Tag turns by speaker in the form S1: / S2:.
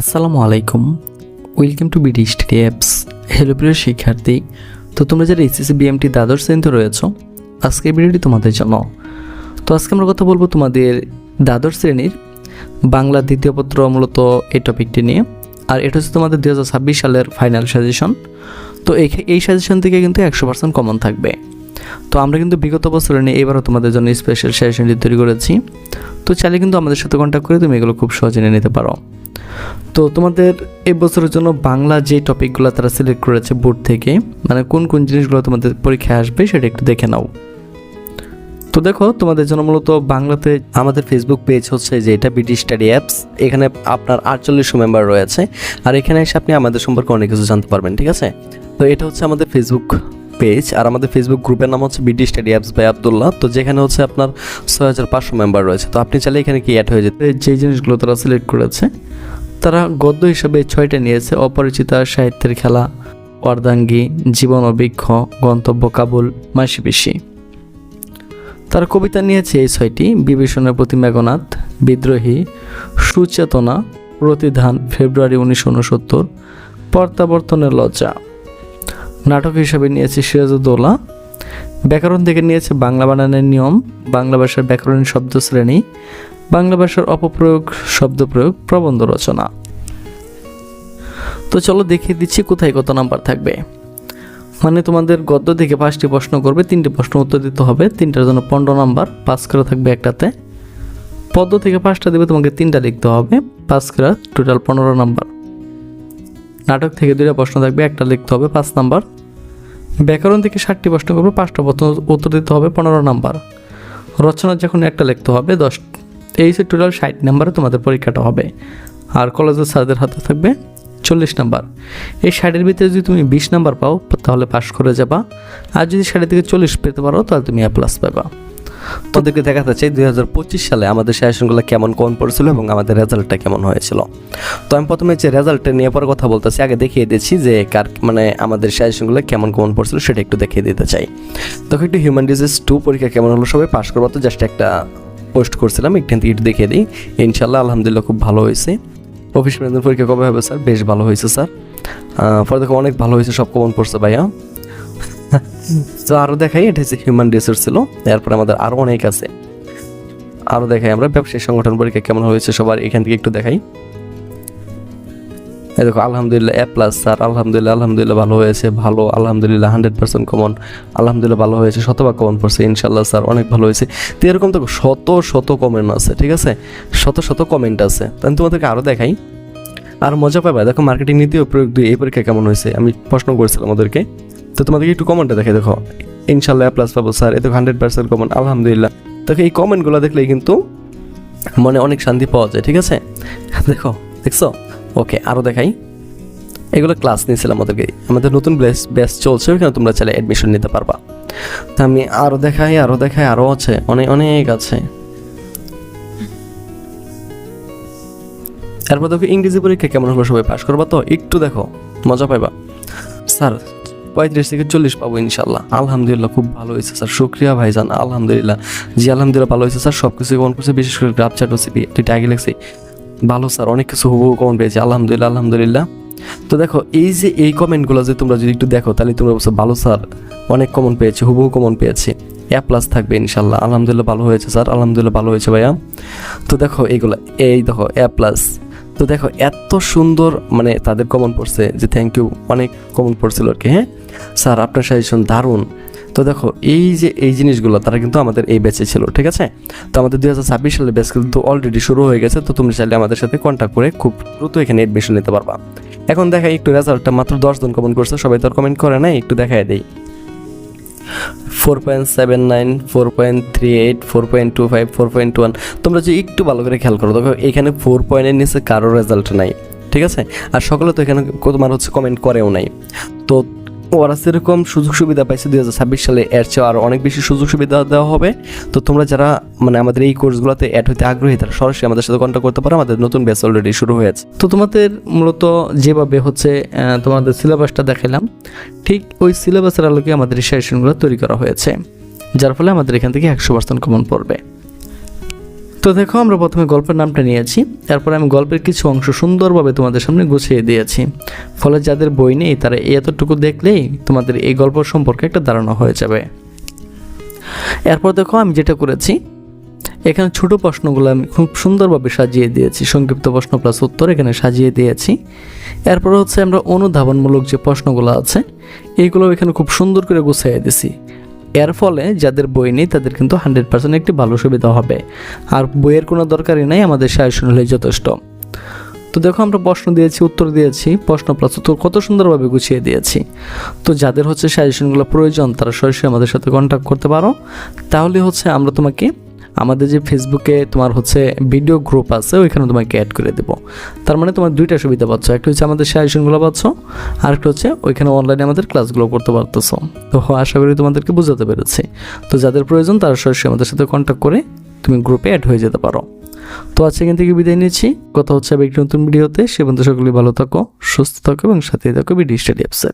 S1: আসসালামু আলাইকুম। Welcome to BD study apps hello প্রিয় শিক্ষার্থী, তো তোমরা যারা এসএসসি বিএমটি দ্বাদশ শ্রেণীতে রয়েছ, আজকের ভিডিওটি তোমাদের জন্য। তো আজকে আমরা কথা বলব তোমাদের দ্বাদশ শ্রেণির বাংলা দ্বিতীয় পত্র মূলত এই টপিকটি নিয়ে। আর এটা হচ্ছে তোমাদের দু হাজার ছাব্বিশ সালের ফাইনাল সাজেশন তো এই সাজেশন থেকে কিন্তু একশো পার্সেন্ট কমন থাকবে। তো আমরা কিন্তু বিগত বছরে নিয়ে এবারও তোমাদের জন্য স্পেশাল সাজেশনটি তৈরি করেছি। তো চাইলে কিন্তু আমাদের সাথে কন্ট্যাক্ট করে তুমি এগুলো খুব সহজে নিতে পারো। তো তোমাদের এই বছরের জন্য বাংলা যে টপিকগুলো তারা সিলেক্ট করেছে বোর্ড থেকে মানে কোন কোন জিনিসগুলো তোমাদের পরীক্ষায় আসবে সেটা একটু দেখে নাও। তো দেখো, তোমাদের জন্য মূলত বাংলাতে আমাদের ফেসবুক পেজ হচ্ছে যে এটা বিডি স্টাডি অ্যাপস এখানে আপনার আটচল্লিশশো মেম্বার রয়েছে, আর এখানে এসে আপনি আমাদের সম্পর্কে অনেক কিছু জানতে পারবেন, ঠিক আছে? তো এটা হচ্ছে আমাদের ফেসবুক পেজ আর আমাদের ফেসবুক গ্রুপের নাম হচ্ছে BD study apps by Abdullah তো যেখানে হচ্ছে আপনার ছয় হাজার পাঁচশো মেম্বার রয়েছে। তো আপনি চাইলে এখানে কি অ্যাড হয়ে যেতে যে জিনিসগুলো তারা সিলেক্ট করেছে তারা গদ্য হিসাবে ছয়টা নিয়েছে অপরিচিতা সাহিত্যের খেলা, অর্ধাঙ্গী, জীবন অভিজ্ঞ গন্তব্য কাবুল মাসি পিসি তারা কবিতা নিয়েছে এই ছয়টি, বিভীষণের প্রতি মেঘনাথ বিদ্রোহী, সুচেতনা, প্রতিধান, ফেব্রুয়ারি উনিশশো উনসত্তর, প্রত্যাবর্তনের লজ্জা। নাটক হিসাবে নিয়েছে সিরাজউদ্দৌলা। ব্যাকরণ থেকে নিয়েছে বাংলা বানানের নিয়ম, বাংলা ভাষার ব্যাকরণ শব্দ শ্রেণি বাংলা ভাষার অপপ্রয়োগ শব্দ প্রয়োগ প্রবন্ধ রচনা। তো চলো দেখিয়ে দিচ্ছি কোথায় কত নাম্বার থাকবে। মানে তোমাদের গদ্য থেকে পাঁচটি প্রশ্ন করবে, তিনটি প্রশ্ন উত্তর দিতে হবে, তিনটার জন্য পনেরো নাম্বার পাস করে থাকবে একটাতে। পদ্য থেকে পাঁচটা দেবে, তোমাকে তিনটা লিখতে হবে পাস করা টোটাল পনেরো নাম্বার। নাটক থেকে দুইটা প্রশ্ন থাকবে, একটা লিখতে হবে, পাঁচ নাম্বার। ব্যাকরণ থেকে ষাটটি প্রশ্ন করবে, পাঁচটা প্রশ্ন উত্তর দিতে হবে, পনেরো নাম্বার। রচনা যখন একটা লিখতে হবে, দশ এই যে টোটাল ষাট নাম্বারে তোমাদের পরীক্ষাটা হবে। আর কলেজের স্যারদের হাতে থাকবে চল্লিশ নাম্বার। এই ষাটের ভিতরে যদি তুমি বিশ নাম্বার পাও, তাহলে পাশ করে যাবা। আর যদি ষাটের থেকে চল্লিশ পেতে পারো, তাহলে তুমি এ প্লাস পাবা।
S2: তোদেরকে দেখাতে চাই, দুই হাজার পঁচিশ সালে আমাদের সাজেশনগুলো কেমন কোন পড়েছিল এবং আমাদের রেজাল্টটা কেমন হয়েছিল। তো আমি প্রথমে যে রেজাল্টটা নিয়ে পর কথা বলতেছি, আগে দেখিয়ে দিচ্ছি যে কার মানে আমাদের সাজেশনগুলো কেমন কেমন পড়ছিল, সেটা একটু দেখিয়ে দিতে চাই। তখন একটু হিউম্যান ডিজিজ টু পরীক্ষা কেমন হলো সবাই পাশ করব তো জাস্ট একটা পোস্ট করছিলাম এখান থেকে দেখে দিই। ইনশাল্লাহ আলহামদুলিল্লাহ খুব ভালো হয়েছে। অফিস ম্যানেজমেন্ট পরীক্ষা কবে হবে, স্যার? বেশ ভালো হয়েছে, স্যার। পরে দেখো, অনেক ভালো হয়েছে, সব কমন পড়ছে ভাইয়া। তো আরও দেখাই, এটা হচ্ছে হিউম্যান রিসোর্স ছিল। এরপরে আমাদের আরও অনেক আছে। আরও দেখাই আমরা, ব্যবসায়ী সংগঠন পরীক্ষা কেমন হয়েছে সবার, এখান থেকে একটু দেখাই। এই দেখো, আলহামদুলিল্লাহ এ প্লাস স্যার আলহামদুলিল্লাহ আলহামদুলিল্লাহ ভালো হয়েছে, ভালো, আলহামদুলিল্লাহ হান্ড্রেড পার্সেন্ট কমন আলহামদুলিল্লাহ ভালো হয়েছে, শতভাগ কমন পড়ছে ইনশাল্লাহ স্যার অনেক ভালো হয়েছে। তো এরকম তো শত শত কমেন্ট আছে, ঠিক আছে? শত শত কমেন্ট আছে। তাহলে তোমাদেরকে আরও দেখাই। আর মজা পাবে, দেখো মার্কেটিং নীতি ও প্রয়োগ দুই, এই পরীক্ষা কেমন হয়েছে? আমি প্রশ্ন করেছিলাম ওদেরকে। তো তোমাদেরকে একটু কমেন্টটা দেখে। দেখো ইনশাল্লাহ প্লাস পাবো স্যার এতে হান্ড্রেড পার্সেন্ট কমন আলহামদুলিল্লাহ। দেখো, এই কমেন্টগুলো দেখলেই কিন্তু মনে অনেক শান্তি পাওয়া যায়, ঠিক আছে? দেখো, দেখছ? ওকে আরও দেখাই। এগুলো ক্লাস নিয়েছিলাম আমাদেরকে আমাদের নতুন ব্যাচ ব্যাচ চলছে, ওখানে তোমরা চাইলে অ্যাডমিশন নিতে পারবা। তা আমি আরও দেখাই আরও দেখাই আরও আছে, অনেক অনেক আছে। তারপর দেখো, ইংরেজি পরীক্ষা কেমন হলো সবাই পাশ করবা তো? একটু দেখো, মজা পাইবা। স্যার, পঁয়ত্রিশ থেকে চল্লিশ পাবো ইনশাল্লাহ আলহামদুলিল্লাহ, খুব ভালো হয়েছে স্যার। শুক্রিয়া ভাইজান, আলহামদুলিল্লাহ। জি, আলহামদুলিল্লাহ, ভালো হয়েছে স্যার। সব কিছু করছে? বিশেষ করে গ্রাফ চ্যাট ওসিপি দুইটা আগে লেগছি ভালো স্যার, অনেক কিছু হুবহু কমন পেয়েছি, আলহামদুলিল্লাহ আলহামদুলিল্লাহ। তো দেখো, এই যে এই কমেন্টগুলো যে তোমরা যদি একটু দেখো, তাহলে তোমরা বলছো ভালো স্যার, অনেক কমন পেয়েছি, হুবহু কমন পেয়েছি। এ প্লাস থাকবে ইনশাল্লাহ। আলহামদুলিল্লাহ ভালো হয়েছে স্যার, আলহামদুলিল্লাহ ভালো হয়েছে ভাইয়া। তো দেখো এইগুলো, এই দেখো এ প্লাস তো দেখো, এত সুন্দর মানে তাদের কমন পড়ছে যে থ্যাংক ইউ অনেক কমন পড়ছিল আর কি হ্যাঁ? স্যার, আপনার সাজেশন দারুণ। তো দেখো, এই যে এই জিনিসগুলো, তারা কিন্তু আমাদের এই ব্যাচে ছিল, ঠিক আছে? তো আমাদের দুই হাজার ছাব্বিশ সালের ব্যাচ কিন্তু অলরেডি শুরু হয়ে গেছে, তো তুমি চাইলে আমাদের সাথে কন্ট্যাক্ট করে খুব দ্রুত এখানে এডমিশন নিতে পারবা। এখন দেখা একটু রেজাল্টটা মাত্র দশজন কমেন্ট করছে, সবাই তো কমেন্ট করে নাই, একটু দেখায় দেই। Four point seven nine four point three eight four point two five four point one তোমরা যদি একটু ভালো করে খেয়াল করো, দেখো, এখানে ফোর পয়েন্টের নিচে কারও রেজাল্ট নাই, ঠিক আছে? আর সকলে তো এখানে তোমার হচ্ছে কমেন্ট করেও নাই। তো ওরা সেরকম সুযোগ সুবিধা পাইছে দুই হাজার ছাব্বিশ সালে, এর চেয়ে আরও অনেক বেশি সুযোগ সুবিধা দেওয়া হবে। তো তোমরা যারা মানে আমাদের এই কোর্সগুলোতে অ্যাড হতে আগ্রহী, তারা সরাসরি আমাদের সাথে কন্ট্যাক্ট করতে পারো। আমাদের নতুন ব্যাচ অলরেডি শুরু হয়েছে।
S1: তো তোমাদের মূলত যেভাবে হচ্ছে তোমাদের সিলেবাসটা দেখালাম ঠিক ওই সিলেবাসের আলোকে আমাদের এই সাজেশনগুলো তৈরি করা হয়েছে, যার ফলে আমাদের এখান থেকে একশো পার্সেন্ট কমন পড়বে। তো দেখো, আমরা প্রথমে গল্পের নামটা নিয়েছি। তারপরে আমি গল্পের কিছু অংশ সুন্দরভাবে তোমাদের সামনে গুছিয়ে দিয়েছি। ফলে যাদের বই নেই, তারা এতটুকু দেখলেই তোমাদের এই গল্প সম্পর্কে একটা ধারণা হয়ে যাবে। এরপর দেখো, আমি যেটা করেছি, এখানে ছোট প্রশ্নগুলো আমি খুব সুন্দরভাবে সাজিয়ে দিয়েছি। সংক্ষিপ্ত প্রশ্ন প্লাস উত্তর এখানে সাজিয়ে দিয়েছি। এরপর হচ্ছে আমরা অনুধাবনমূলক যে প্রশ্নগুলো আছে এইগুলো এখানে খুব সুন্দর করে গুছিয়ে দিছি এর ফলে যাদের বই নেই, তাদের কিন্তু হান্ড্রেড পার্সেন্ট একটি ভালো সুবিধা হবে। আর বইয়ের কোনো দরকারই নাই, আমাদের সাজেশন হলেই যথেষ্ট। তো দেখো, আমরা প্রশ্ন দিয়েছি, উত্তর দিয়েছি, প্রশ্ন প্লাস কত সুন্দরভাবে গুছিয়ে দিয়েছি। তো যাদের হচ্ছে সাজেশনগুলো প্রয়োজন, তারা সরাসরি আমাদের সাথে কন্ট্যাক্ট করতে পারো। তাহলে হচ্ছে আমরা তোমাকে আমাদের যে ফেসবুকে তোমার হচ্ছে ভিডিও গ্রুপ আছে, ওইখানে তোমাকে অ্যাড করে দেবো। তার মানে তোমার দুইটা সুবিধা পাচ্ছ, একটা হচ্ছে আমাদের সাজেশনগুলো পাচ্ছ, আর একটা হচ্ছে ওইখানে অনলাইনে আমাদের ক্লাসগুলো করতে পারতেছো। তো আশা করি তোমাদেরকে বোঝাতে পেরেছি। তো যাদের প্রয়োজন তারা সরাসরি আমাদের সাথে কন্ট্যাক্ট করে তুমি গ্রুপে অ্যাড হয়ে যেতে পারো। তো আজকে এখান থেকে বিদায় নিচ্ছি। কথা হচ্ছে একটি নতুন ভিডিওতে সে বন্ধু সকলেই ভালো থাকো, সুস্থ থাকো এবং সাথে থাকো বিডি স্টাডি অ্যাপসের